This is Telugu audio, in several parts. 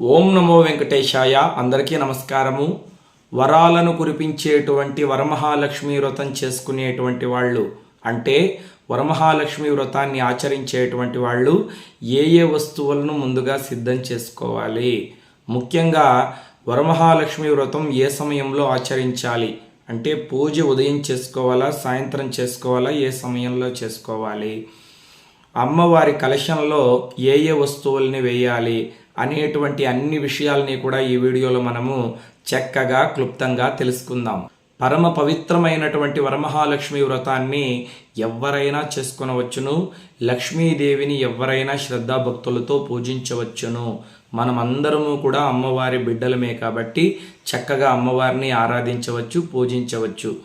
ఓం నమో వెంకటేశాయ. అందరికీ నమస్కారము. వరాలను కురిపించేటువంటి వరమహాలక్ష్మి వ్రతం చేసుకునేటువంటి వాళ్ళు అంటే వరమహాలక్ష్మి వ్రతాన్ని ఆచరించేటువంటి వాళ్ళు ఏ ఏ వస్తువులను ముందుగా సిద్ధం చేసుకోవాలి. ముఖ్యంగా వరమహాలక్ష్మి వ్రతం ఏ సమయంలో ఆచరించాలి? అంటే పూజ ఉదయం చేసుకోవాలా? సాయంత్రం చేసుకోవాలా? ఏ సమయంలో చేసుకోవాలి? అమ్మవారి కలశంలో ఏ ఏ వస్తువుల్ని వేయాలి? అనేటువంటి అన్ని విషయాల్ని కూడా ఈ వీడియోలో మనము చక్కగా క్లుప్తంగా తెలుసుకుందాం. పరమ పవిత్రమైనటువంటి వరమహాలక్ష్మి వ్రతాన్ని ఎవరైనా చేసుకునవచ్చును. లక్ష్మీదేవిని ఎవరైనా శ్రద్ధాభక్తులతో పూజించవచ్చును. మనమందరము కూడా అమ్మవారి బిడ్డలమే కాబట్టి చక్కగా అమ్మవారిని ఆరాధించవచ్చు పూజించవచ్చు.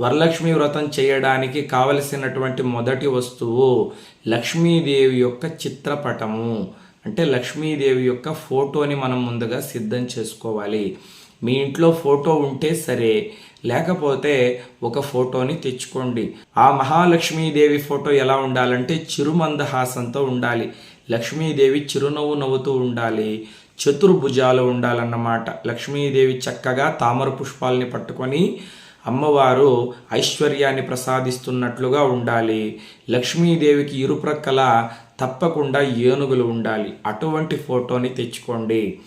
వరలక్ష్మి వ్రతం చేయడానికి కావలసినటువంటి మొదటి వస్తువు లక్ష్మీదేవి యొక్క చిత్రపటము. అంటే లక్ష్మీదేవి యొక్క ఫోటోని మనం ముందుగా సిద్ధం చేసుకోవాలి. మీ ఇంట్లో ఫోటో ఉంటే సరే లేకపోతే ఒక ఫోటోని తెచ్చుకోండి. ఆ మహాలక్ష్మీదేవి ఫోటో ఎలా ఉండాలంటే చిరుమందహాసంతో ఉండాలి. లక్ష్మీదేవి చిరునవ్వు నవ్వుతూ ఉండాలి. చతుర్భుజాలు ఉండాలన్నమాట. లక్ష్మీదేవి చక్కగా తామర పుష్పాలని పట్టుకొని అమ్మవారు ఐశ్వర్యాన్ని ప్రసాదిస్తున్నట్లుగా ఉండాలి. లక్ష్మీదేవికి ఇరుప్రక్కల తప్పకుండా ఏనుగులు ఉండాలి. అటువంటి ఫోటోని తెచ్చుకోండి.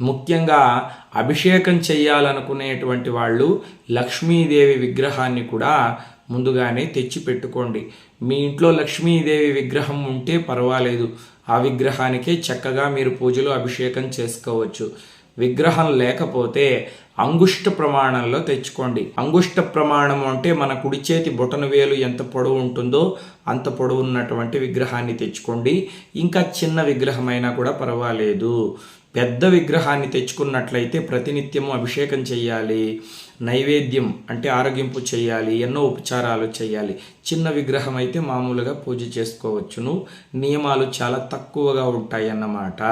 ముఖ్యంగా అభిషేకం చేయాలనుకునేటువంటి వాళ్ళు లక్ష్మీదేవి విగ్రహాన్ని కూడా ముందుగానే తెచ్చి పెట్టుకోండి మీ ఇంట్లో లక్ష్మీదేవి విగ్రహం ఉంటే పర్వాలేదు. ఆ విగ్రహానికే చక్కగా మీరు పూజలు అభిషేకం చేసుకోవచ్చు. విగ్రహం లేకపోతే అంగుష్ట ప్రమాణంలో తెచ్చుకోండి. అంగుష్ట ప్రమాణం అంటే మన కుడి చేతి బొటన వేలు ఎంత పొడవు ఉంటుందో అంత పొడవు ఉన్నటువంటి విగ్రహాన్ని తెచ్చుకోండి. ఇంకా చిన్న విగ్రహమైనా కూడా పర్వాలేదు. పెద్ద విగ్రహాన్ని తెచ్చుకున్నట్లయితే ప్రతినిత్యము అభిషేకం చేయాలి. నైవేద్యం అంటే ఆరోగ్యంపు చేయాలి ఎన్నో ఉపచారాలు చేయాలి. చిన్న విగ్రహం అయితే మామూలుగా పూజ చేసుకోవచ్చును. నియమాలు చాలా తక్కువగా ఉంటాయి అన్నమాట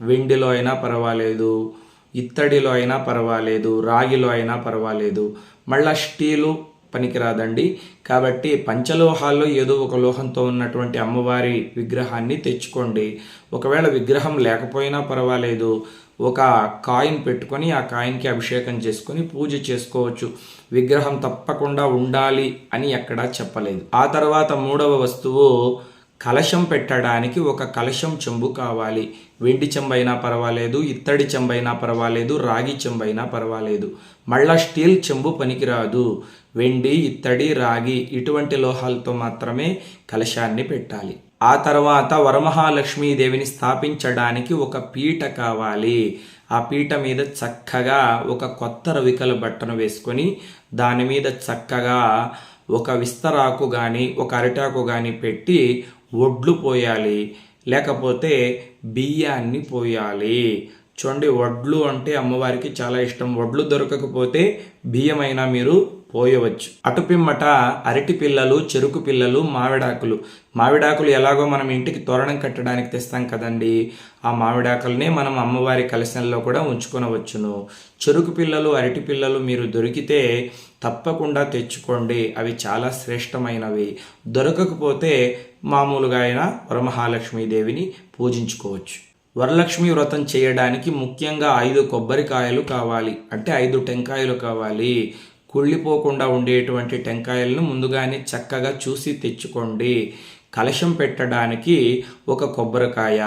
వెండిలో అయినా పర్వాలేదు. ఇత్తడిలో అయినా పర్వాలేదు రాగిలో అయినా పర్వాలేదు. మళ్ళా స్టీలు పనికిరాదండి. కాబట్టి పంచలోహాల్లో ఏదో ఒక లోహంతో ఉన్నటువంటి అమ్మవారి విగ్రహాన్ని తెచ్చుకోండి. ఒకవేళ విగ్రహం లేకపోయినా పర్వాలేదు. ఒక కాయిన్ పెట్టుకొని ఆ కాయిన్కి అభిషేకం చేసుకొని పూజ చేసుకోవచ్చు. విగ్రహం తప్పకుండా ఉండాలి అని ఎక్కడా చెప్పలేదు. ఆ తర్వాత మూడవ వస్తువు కలశం పెట్టడానికి ఒక కలశం చెంబు కావాలి. వెండి చెంబైనా పర్వాలేదు ఇత్తడి చెంబైనా పర్వాలేదు రాగి చెంబైనా పర్వాలేదు. మళ్ళా స్టీల్ చెంబు పనికిరాదు. వెండి ఇత్తడి రాగి ఇటువంటి లోహాలతో మాత్రమే కలశాన్ని పెట్టాలి. ఆ తర్వాత వరమహాలక్ష్మీదేవిని స్థాపించడానికి ఒక పీట కావాలి. ఆ పీట మీద చక్కగా ఒక కొత్త రవికల బట్టను వేసుకొని దాని మీద చక్కగా ఒక విస్తరాకు కానీ ఒక అరిటాకు కానీ పెట్టి ఒడ్లు పోయాలి. లేకపోతే బియ్యాన్ని పోయాలి. చూడండి వడ్లు అంటే అమ్మవారికి చాలా ఇష్టం. వడ్లు దొరకకపోతే బియ్యమైనా మీరు పోయవచ్చు. అటుపిమ్మట అరటి పిల్లలు చెరుకు పిల్లలు మామిడాకులు మామిడాకులు ఎలాగో మనం ఇంటికి తోరణం కట్టడానికి తెస్తాం కదండి. ఆ మామిడాకులనే మనం అమ్మవారి కలశంలో కూడా ఉంచుకొనవచ్చును. చెరుకు పిల్లలు అరటి పిల్లలు మీరు దొరికితే తప్పకుండా తెచ్చుకోండి. అవి చాలా శ్రేష్టమైనవి. దొరకకపోతే మామూలుగా అయినా వరమహాలక్ష్మీదేవిని పూజించుకోవచ్చు. వరలక్ష్మి వ్రతం చేయడానికి ముఖ్యంగా ఐదు కొబ్బరికాయలు కావాలి. అంటే ఐదు టెంకాయలు కావాలి. కుళ్ళిపోకుండా ఉండేటువంటి టెంకాయలను ముందుగానే చక్కగా చూసి తెచ్చుకోండి. కలశం పెట్టడానికి ఒక కొబ్బరికాయ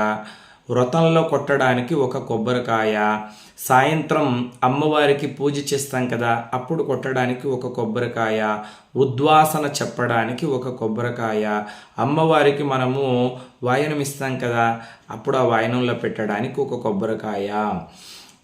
వ్రతంలో కొట్టడానికి ఒక కొబ్బరికాయ సాయంత్రం అమ్మవారికి పూజ చేస్తాం కదా అప్పుడు కొట్టడానికి ఒక కొబ్బరికాయ ఉద్వాసన చెప్పడానికి ఒక కొబ్బరికాయ. అమ్మవారికి మనము వాయనం ఇస్తాం కదా అప్పుడు ఆ వాయనంలో పెట్టడానికి ఒక కొబ్బరికాయ.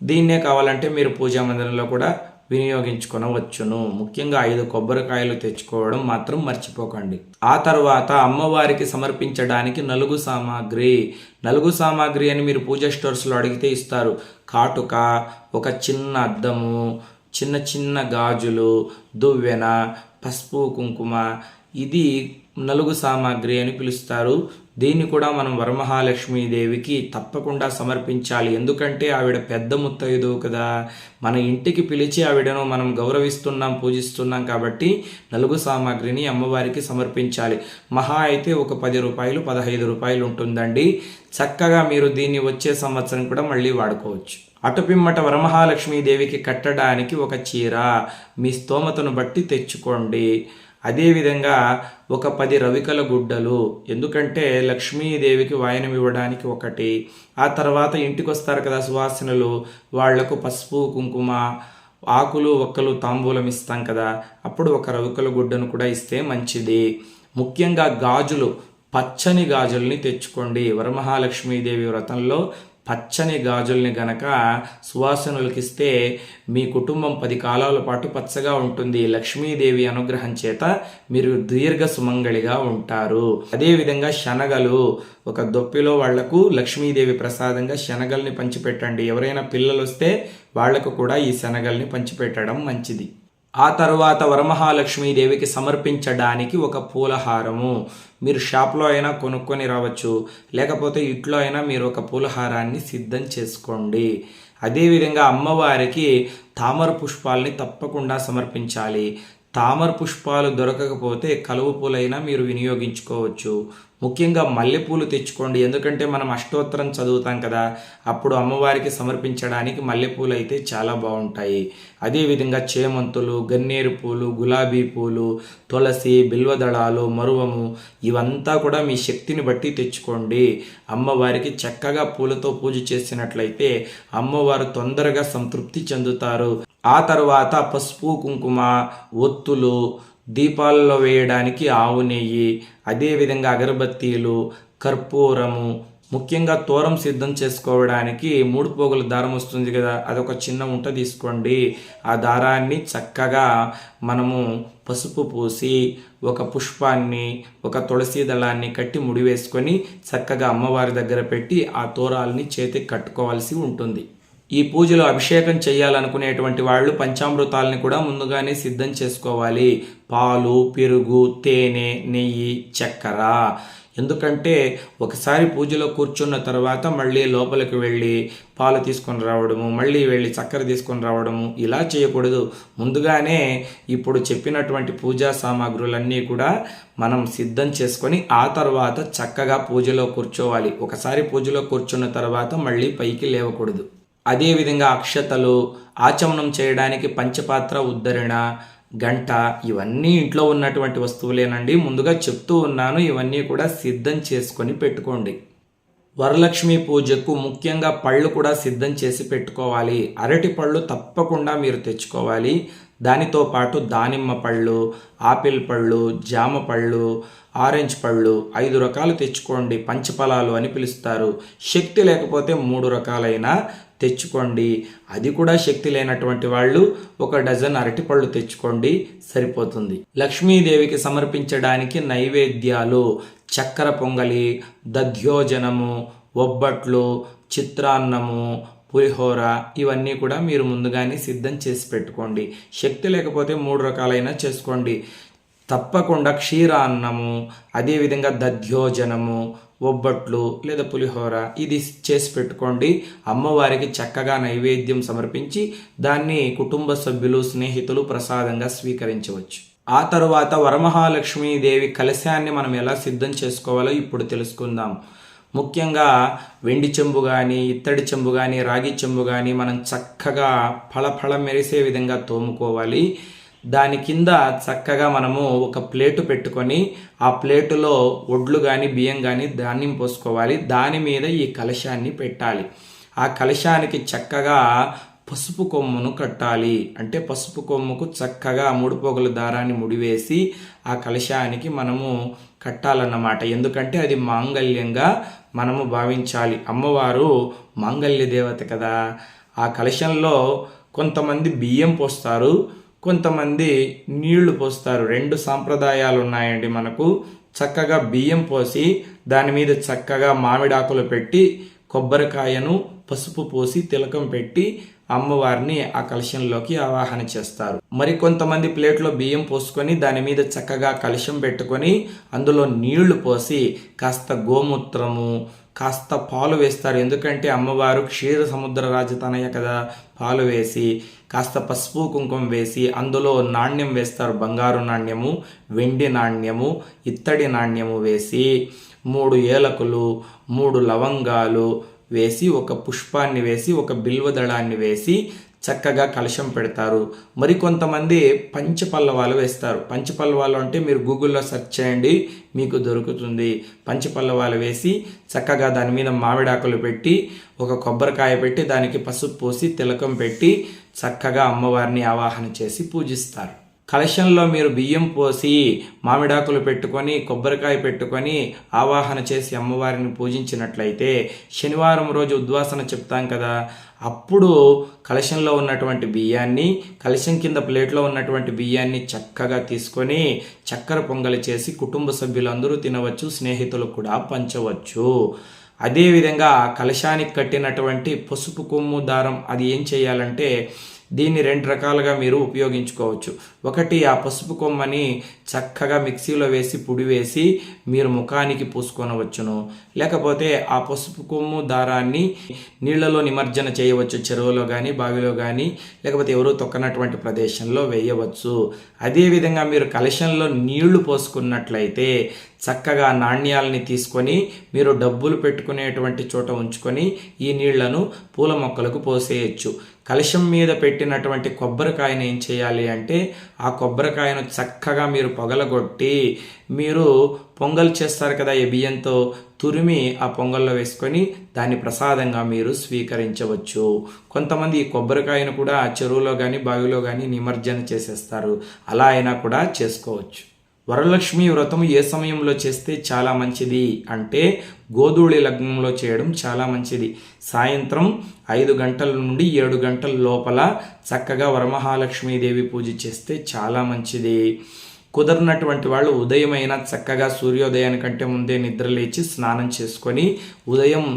దీన్నే కావాలంటే మీరు పూజా మందిరంలో కూడా వినియోగించుకునవచ్చును. ముఖ్యంగా ఐదు కొబ్బరికాయలు తెచ్చుకోవడం మాత్రం మర్చిపోకండి. ఆ తర్వాత అమ్మవారికి సమర్పించడానికి నలుగు సామాగ్రి. నలుగు సామాగ్రి అని మీరు పూజ స్టోర్స్లో అడిగితే ఇస్తారు. కాటుక ఒక చిన్న అద్దము చిన్న చిన్న గాజులు దువ్వెన పసుపు కుంకుమ. ఇది నలుగు సామాగ్రి అని పిలుస్తారు. దీన్ని కూడా మనం వరమహాలక్ష్మీదేవికి తప్పకుండా సమర్పించాలి. ఎందుకంటే ఆవిడ పెద్ద ముత్తైదు కదా. మన ఇంటికి పిలిచి ఆవిడను మనం గౌరవిస్తున్నాం పూజిస్తున్నాం కాబట్టి నలుగు సామాగ్రిని అమ్మవారికి సమర్పించాలి. మహా అయితే ఒక పది రూపాయలు పదహైదు రూపాయలు ఉంటుందండి. చక్కగా మీరు దీన్ని వచ్చే సంవత్సరం కూడా మళ్ళీ వాడుకోవచ్చు. అటుపిమ్మట వరమహాలక్ష్మీదేవికి కట్టడానికి ఒక చీర. మీ స్తోమతను బట్టి తెచ్చుకోండి. అదేవిధంగా ఒక పది రవికల గుడ్డలు ఎందుకంటే లక్ష్మీదేవికి వాయనం ఇవ్వడానికి ఒకటి. ఆ తర్వాత ఇంటికి వస్తారు కదా సువాసనలు వాళ్ళకు పసుపు కుంకుమ ఆకులు ఒక్కలు తాంబూలం ఇస్తాం కదా. అప్పుడు ఒక రవికల గుడ్డను కూడా ఇస్తే మంచిది. ముఖ్యంగా గాజులు పచ్చని గాజుల్ని తెచ్చుకోండి. వరమహాలక్ష్మీదేవి వ్రతంలో పచ్చని గాజుల్ని గనక సువాసనలకిస్తే మీ కుటుంబం పది కాలాల పాటు పచ్చగా ఉంటుంది. లక్ష్మీదేవి అనుగ్రహం చేత మీరు దీర్ఘ సుమంగళిగా ఉంటారు. అదేవిధంగా శనగలు ఒక దొప్పిలో వాళ్ళకు లక్ష్మీదేవి ప్రసాదంగా శనగల్ని పంచిపెట్టండి. ఎవరైనా పిల్లలు వస్తే వాళ్ళకు కూడా ఈ శనగల్ని పంచిపెట్టడం మంచిది. ఆ తర్వాత వరమహాలక్ష్మీదేవికి సమర్పించడానికి ఒక పూలహారము. మీరు షాప్లో అయినా కొనుక్కొని రావచ్చు. లేకపోతే ఇంట్లో అయినా మీరు ఒక పూలహారాన్ని సిద్ధం చేసుకోండి. అదేవిధంగా అమ్మవారికి తామర పుష్పాలని తప్పకుండా సమర్పించాలి. తామర పుష్పాలు దొరకకపోతే కలువ పూలైనా మీరు వినియోగించుకోవచ్చు. ముఖ్యంగా మల్లెపూలు తెచ్చుకోండి. ఎందుకంటే మనం అష్టోత్తరం చదువుతాం కదా అప్పుడు అమ్మవారికి సమర్పించడానికి మల్లెపూలు అయితే చాలా బాగుంటాయి. అదేవిధంగా చేమంతులు గన్నేరు పూలు గులాబీ పూలు తులసి బిల్వదళాలు మరువము ఇవంతా కూడా మీ శక్తిని బట్టి తెచ్చుకోండి. అమ్మవారికి చక్కగా పూలతో పూజ చేసినట్లయితే అమ్మవారు తొందరగా సంతృప్తి చెందుతారు. ఆ తర్వాత పసుపు కుంకుమ ఒత్తులు దీపాలలో వేయడానికి ఆవు నెయ్యి అదేవిధంగా అగరబత్తీలు కర్పూరము ముఖ్యంగా తోరం సిద్ధం చేసుకోవడానికి మూడు పోగుల దారం వస్తుంది కదా అదొక చిన్న ఉంట తీసుకోండి. ఆ దారాన్ని చక్కగా మనము పసుపు పూసి ఒక పుష్పాన్ని ఒక తులసి దళాన్ని కట్టి ముడివేసుకొని చక్కగా అమ్మవారి దగ్గర పెట్టి ఆ తోరాల్ని చేతికి కట్టుకోవాల్సి ఉంటుంది. ఈ పూజలో అభిషేకం చేయాలనుకునేటువంటి వాళ్ళు పంచామృతాలని కూడా ముందుగానే సిద్ధం చేసుకోవాలి. పాలు పెరుగు తేనె నెయ్యి చక్కెర. ఎందుకంటే ఒకసారి పూజలో కూర్చున్న తర్వాత మళ్ళీ లోపలికి వెళ్ళి పాలు తీసుకొని రావడము మళ్ళీ వెళ్ళి చక్కెర తీసుకొని రావడము ఇలా చేయకూడదు. ముందుగానే ఇప్పుడు చెప్పినటువంటి పూజా సామాగ్రులన్నీ కూడా మనం సిద్ధం చేసుకొని ఆ తర్వాత చక్కగా పూజలో కూర్చోవాలి. ఒకసారి పూజలో కూర్చున్న తర్వాత మళ్ళీ పైకి లేవకూడదు. అదేవిధంగా అక్షతలు ఆచమనం చేయడానికి పంచపాత్ర ఉద్ధరణ గంట ఇవన్నీ ఇంట్లో ఉన్నటువంటి వస్తువులేనండి. ముందుగా చెప్తూ ఉన్నాను ఇవన్నీ కూడా సిద్ధం చేసుకొని పెట్టుకోండి. వరలక్ష్మి పూజకు ముఖ్యంగా పళ్ళు కూడా సిద్ధం చేసి పెట్టుకోవాలి. అరటి పళ్ళు తప్పకుండా మీరు తెచ్చుకోవాలి. దానితో పాటు దానిమ్మ పళ్ళు ఆపిల్ పళ్ళు జామ పళ్ళు ఆరెంజ్ పళ్ళు ఐదు రకాలు తెచ్చుకోండి. పంచఫలాలు అని పిలుస్తారు. శక్తి లేకపోతే మూడు రకాలైన తెచ్చుకోండి. అది కూడా శక్తి లేనటువంటి వాళ్ళు ఒక డజన్ అరటిపళ్ళు తెచ్చుకోండి సరిపోతుంది. లక్ష్మీదేవికి సమర్పించడానికి నైవేద్యాలు చక్కెర పొంగలి దధ్యోజనము ఒబ్బట్లు చిత్రాన్నము పులిహోర ఇవన్నీ కూడా మీరు ముందుగానే సిద్ధం చేసి పెట్టుకోండి. శక్తి లేకపోతే మూడు రకాలైన చేసుకోండి. తప్పకుండా క్షీరాన్నము అదేవిధంగా దధ్యోజనము ఒబ్బట్లు లేదా పులిహోర ఇది చేసి పెట్టుకోండి. అమ్మవారికి చక్కగా నైవేద్యం సమర్పించి దాన్ని కుటుంబ సభ్యులు స్నేహితులు ప్రసాదంగా స్వీకరించవచ్చు. ఆ తరువాత వరమహాలక్ష్మీదేవి కలశాన్ని మనం ఎలా సిద్ధం చేసుకోవాలో ఇప్పుడు తెలుసుకుందాం. ముఖ్యంగా వెండి చెంబు కానీ ఇత్తడి చెంబు కానీ రాగి చెంబు కానీ మనం చక్కగా ఫళఫళ మెరిసే విధంగా తోముకోవాలి. దాని కింద చక్కగా మనము ఒక ప్లేటు పెట్టుకొని ఆ ప్లేటులో ఒడ్లు కానీ బియ్యం కానీ ధాన్యం పోసుకోవాలి. దాని మీద ఈ కలశాన్ని పెట్టాలి. ఆ కలశానికి చక్కగా పసుపు కొమ్మును కట్టాలి. అంటే పసుపు కొమ్ముకు చక్కగా మూడు దారాన్ని ముడివేసి ఆ కలశానికి మనము కట్టాలన్నమాట. ఎందుకంటే అది మాంగళ్యంగా మనము భావించాలి. అమ్మవారు మాంగళ్య దేవత కదా. ఆ కలశంలో కొంతమంది బియ్యం పోస్తారు. కొంతమంది నీళ్ళు పోస్తారు. రెండు సాంప్రదాయాలు ఉన్నాయండి మనకు. చక్కగా బియ్యం పోసి దాని మీద చక్కగా మామిడాకులు పెట్టి కొబ్బరికాయను పసుపు పోసి తిలకం పెట్టి అమ్మవారిని ఆ కలశంలోకి ఆవాహన చేస్తారు. మరి కొంతమంది ప్లేట్లో బియ్యం పోసుకొని దాని మీద చక్కగా కలశం పెట్టుకొని అందులో నీళ్ళు పోసి కాస్త గోమూత్రము కాస్త పాలు వేస్తారు. ఎందుకంటే అమ్మవారు క్షీర సముద్ర రాజతనయ కదా పాలు వేసి కాస్త పసుపు కుంకుమ వేసి అందులో నాణ్యం వేస్తారు. బంగారు నాణ్యము వెండి నాణ్యము ఇత్తడి నాణ్యము వేసి మూడు ఏలకులు మూడు లవంగాలు వేసి ఒక పుష్పాన్ని వేసి ఒక బిల్వదళాన్ని వేసి చక్కగా కలశం పెడతారు. మరి కొంతమంది పంచపల్లవాలు వేస్తారు. పంచపల్లవాలు అంటే మీరు గూగుల్లో సెర్చ్ చేయండి మీకు దొరుకుతుంది. పంచపల్లవాలు వేసి చక్కగా దాని మీద మామిడాకులు పెట్టి ఒక కొబ్బరికాయ పెట్టి దానికి పసుపు పోసి తిలకం పెట్టి చక్కగా అమ్మవారిని ఆవాహన చేసి పూజిస్తారు. కలశంలో మీరు బియ్యం పోసి మామిడాకులు పెట్టుకొని కొబ్బరికాయ పెట్టుకొని ఆవాహన చేసి అమ్మవారిని పూజించినట్లయితే శనివారం రోజు ఉద్వాసన చెప్తాం కదా. అప్పుడు కలశంలో ఉన్నటువంటి బియ్యాన్ని కలశం కింద ప్లేట్లో ఉన్నటువంటి బియ్యాన్ని చక్కగా తీసుకొని చక్కెర పొంగలి చేసి కుటుంబ సభ్యులందరూ తినవచ్చు స్నేహితులు కూడా పంచవచ్చు. అదేవిధంగా కలశానికి కట్టినటువంటి పసుపు కొమ్ము దారం అది ఏం చేయాలంటే దీన్ని రెండు రకాలుగా మీరు ఉపయోగించుకోవచ్చు. ఒకటి ఆ పసుపు కొమ్మని చక్కగా మిక్సీలో వేసి పొడి వేసి మీరు ముఖానికి పూసుకొనవచ్చును. లేకపోతే ఆ పసుపు కొమ్ము దారాన్ని నీళ్ళలో నిమజ్జన చేయవచ్చు. చెరువులో కానీ బావిలో కానీ లేకపోతే ఎవరూ తొక్కనటువంటి ప్రదేశంలో వేయవచ్చు. అదేవిధంగా మీరు కలశంలో నీళ్ళు పోసుకున్నట్లయితే చక్కగా నాణ్యాలని తీసుకొని మీరు డబ్బులు పెట్టుకునేటువంటి చోట ఉంచుకొని ఈ నీళ్ళను పూల మొక్కలకు పోసేయచ్చు. కలశం మీద పెట్టినటువంటి కొబ్బరికాయను ఏం చేయాలి అంటే ఆ కొబ్బరికాయను చక్కగా మీరు పొగలగొట్టి మీరు పొంగల్ చేస్తారు కదా ఈ బియ్యంతో తురిమి ఆ పొంగల్లో వేసుకొని దాన్ని ప్రసాదంగా మీరు స్వీకరించవచ్చు. కొంతమంది ఈ కొబ్బరికాయను కూడా చెరువులో కానీ బావిలో కానీ నిమజ్జన చేసేస్తారు. అలా అయినా కూడా చేసుకోవచ్చు. వరలక్ష్మి వ్రతం ఏ సమయంలో చేస్తే చాలా మంచిది అంటే గోధూళి లగ్నంలో చేయడం చాలా మంచిది. సాయంత్రం ఐదు గంటల నుండి ఏడు గంటల లోపల చక్కగా వరమహాలక్ష్మీదేవి పూజ చేస్తే చాలా మంచిది. కుదరినటువంటి వాళ్ళు ఉదయమైనా చక్కగా సూర్యోదయానికంటే ముందే నిద్ర లేచి స్నానం చేసుకొని ఉదయం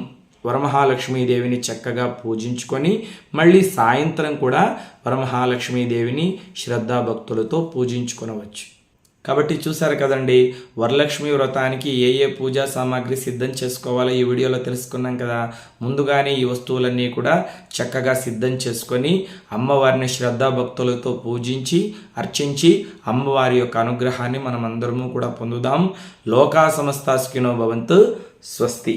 వరమహాలక్ష్మీదేవిని చక్కగా పూజించుకొని మళ్ళీ సాయంత్రం కూడా వరమహాలక్ష్మీదేవిని శ్రద్ధాభక్తులతో పూజించుకొనవచ్చు. కాబట్టి చూసారు కదండి వరలక్ష్మి వ్రతానికి ఏ ఏ పూజా సామాగ్రి సిద్ధం చేసుకోవాలో ఈ వీడియోలో తెలుసుకున్నాం కదా. ముందుగానే ఈ వస్తువులన్నీ కూడా చక్కగా సిద్ధం చేసుకొని అమ్మవారిని శ్రద్ధాభక్తులతో పూజించి అర్చించి అమ్మవారి యొక్క అనుగ్రహాన్ని మనం అందరము కూడా పొందుదాం. లోకా సమస్తాస్కినో భవంతు స్వస్తి.